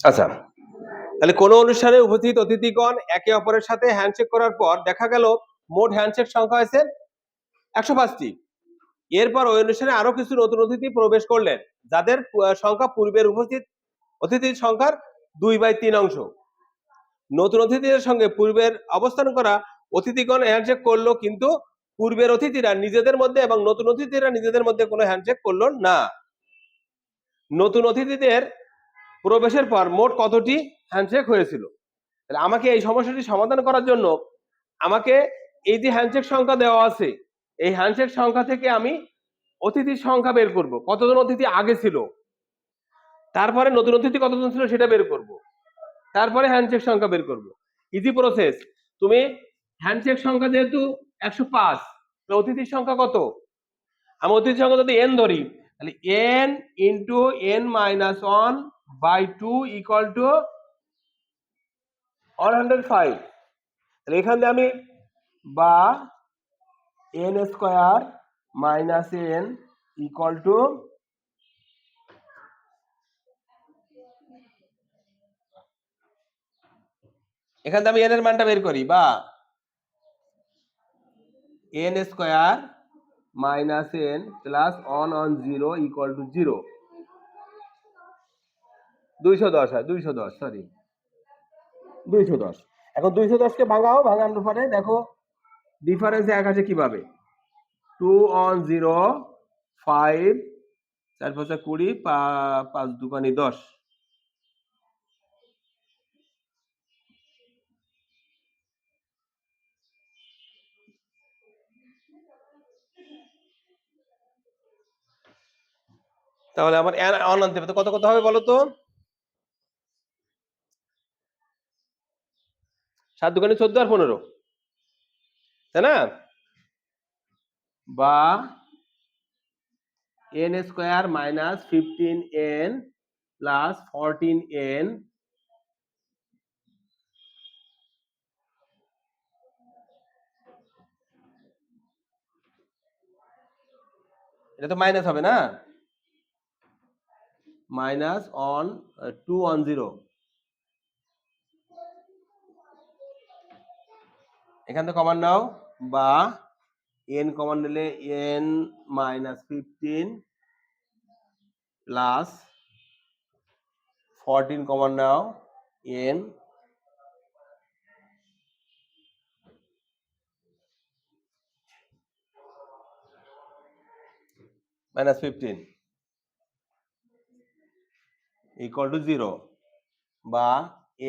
আচ্ছা তাহলে কোনো অনুষ্ঠানে উপস্থিত অতিথিগণ একে অপরের সাথে হ্যান্ডশেক করার পর দেখা গেল মোট হ্যান্ডশেক সংখ্যা হয়েছে একশো পাঁচটি। এরপর ওই অনুষ্ঠানে আরও কিছু নতুন অতিথি প্রবেশ করলেন, যাদের সংখ্যা পূর্বের উপস্থিত অতিথির সংখ্যার দুই বাই তিন অংশ। নতুন অতিথিদের সঙ্গে পূর্বের অবস্থান করা অতিথিগণ হ্যান্ডশেক করল কিন্তু পূর্বের অতিথিরা নিজেদের মধ্যে এবং নতুন অতিথিরা নিজেদের মধ্যে কোনো হ্যান্ডশেক করল না। নতুন অতিথিদের প্রবেশের পর মোট কতটি হ্যান্ডশেক হয়েছিল? তাহলে আমাকে এই সমস্যাটি সমাধান করার জন্য আমাকে এই যে হ্যান্ডশেক সংখ্যা দেওয়া আছে। এই হ্যান্ডশেক সংখ্যা থেকে আমি অতিথির সংখ্যা বের করব। কতজন অতিথি আগে ছিল? তারপরে নতুন অতিথি কতজন ছিল সেটা বের করব। তারপরে হ্যান্ডশেক সংখ্যা বের করব। ইজি প্রসেস তুমি হ্যান্ডশেক সংখ্যা যেহেতু একশো পাঁচ অতিথির সংখ্যা কত? আমি অতিথির সংখ্যা যদি এন ধরি, তাহলে N into N minus one by two one hundred five তাহলে এখান থেকে আমি বা N square minus N equal to এখান থেকে আমি এন এর মানটা বের করি, বা N square minus N plus one on zero equal to zero দুইশো দশ, হয়, দুইশো দশ সরি দুইশো দশ। এখন দুইশো দশকে ভাঙাও, ভাঙানোর পরে দেখো ডিফারেন্স এক আছে কীভাবে? টু অন জিরো ফাইভ চার পাঁচা কুড়ি পাঁচ দুকানি দশ। তাহলে আমার অন আনতে কত কত হবে বলো তো? সাত দোকানে চোদ্দ আর পনেরো। তাই না? বা N square minus fifteen N plus fourteen N এটা তো মাইনাস হবে না? Minus on two on zero এখান থেকে কমান নাও, বা এন কমান নিলে N minus fifteen plus fourteen কমান নাও N minus fifteen equal to zero বা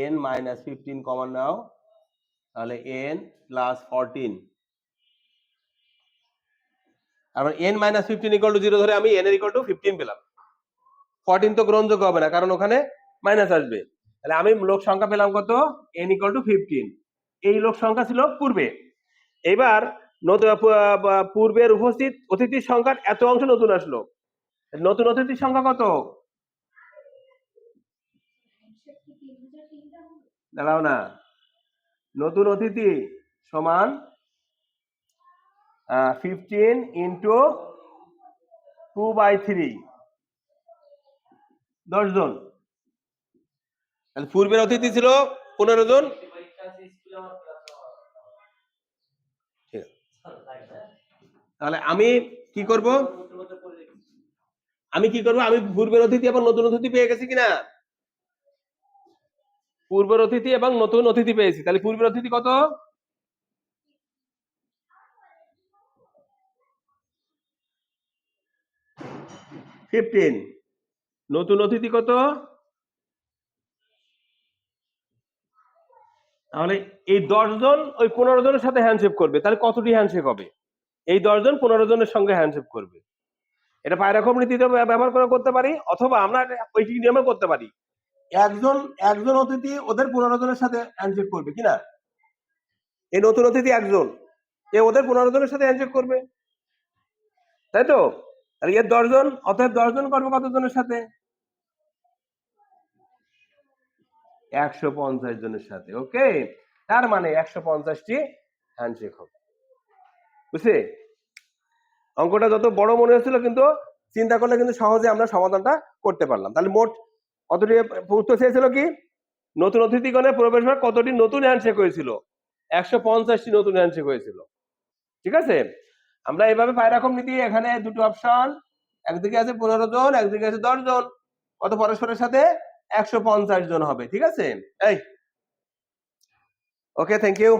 এন মাইনাস ফিফটিন কমান নাও তাহলে এন প্লাস ফোরটিন আমার N minus fifteen equal to zero ধরে আমি এন এর ইকুয়াল টু ফিফটিন পেলাম। ফোরটিন তো গ্রহণযোগ্য হবে না, কারণ ওখানে মাইনাস আসবে। তাহলে আমি লোক সংখ্যা পেলাম কত? এন ইকুয়াল টু ফিফটিন এই লোক সংখ্যা ছিল পূর্বে। এবার পূর্বের উপস্থিত অতিথির সংখ্যার এত অংশ নতুন আসলো। নতুন অতিথির সংখ্যা কত? দাঁড়াও না। নতুন অতিথি সমান fifteen into two by three দশ জন। তাহলে পূর্বের অতিথি ছিল পনেরো জন। তাহলে আমি কি করব? আমি কি করব? আমি পূর্বের অতিথি, আবার নতুন অতিথি পেয়ে গেছি কিনা? পূর্বের অতিথি এবং নতুন অতিথি পেয়েছি। তাহলে পূর্বের অতিথি কত? ফিফটিন। নতুন অতিথি কত? তাহলে এই দশ জন ওই পনেরো জনের সাথে হ্যান্ডশেক করবে। তাহলে কতটি হ্যান্ডশেক হবে? এই দশ জন পনেরো জনের সঙ্গে হ্যান্ডশেক করবে। এটা পায়রাখম নীতিতে ব্য- ব্যবহার করে করতে পারি, অথবা আমরা ওইটি নিয়মে করতে পারি। একজন একজন অতিথি ওদের পনেরো জনের সাথে হ্যান্ডশেক করবে কিনা এই নতুন অতিথি একজন, এ ওদের পনেরো জনের সাথে হ্যান্ডশেক করবে। তাই তো? তাহলে এর দশজন, অতএব দশজন করবে কতজনের সাথে? একশো পঞ্চাশ জনের সাথে ওকে তার মানে একশো পঞ্চাশটি হ্যান্ডশেক হবে। বুঝলি? অঙ্কটা যত বড় মনে হচ্ছিল কিন্তু চিন্তা করলে কিন্তু সহজে আমরা সমাধানটা করতে পারলাম। তাহলে মোট কতটি উত্তর চেয়েছিল কি? নতুন অতিথিগণের প্রবেশের কতটি নতুন হ্যান্ডশেক হয়েছিল? একশো পঞ্চাশটি নতুন হ্যান্ডশেক হয়েছিল। ঠিক আছে? আমরা এইভাবে পাই রকম নীতি, এখানে দুটো অপশন একদিকে আছে পনেরো জন, একদিকে আছে দশ জন। কত পরস্পরের সাথে? একশো পঞ্চাশ জন হবে। ঠিক আছে? এই। Okay thank you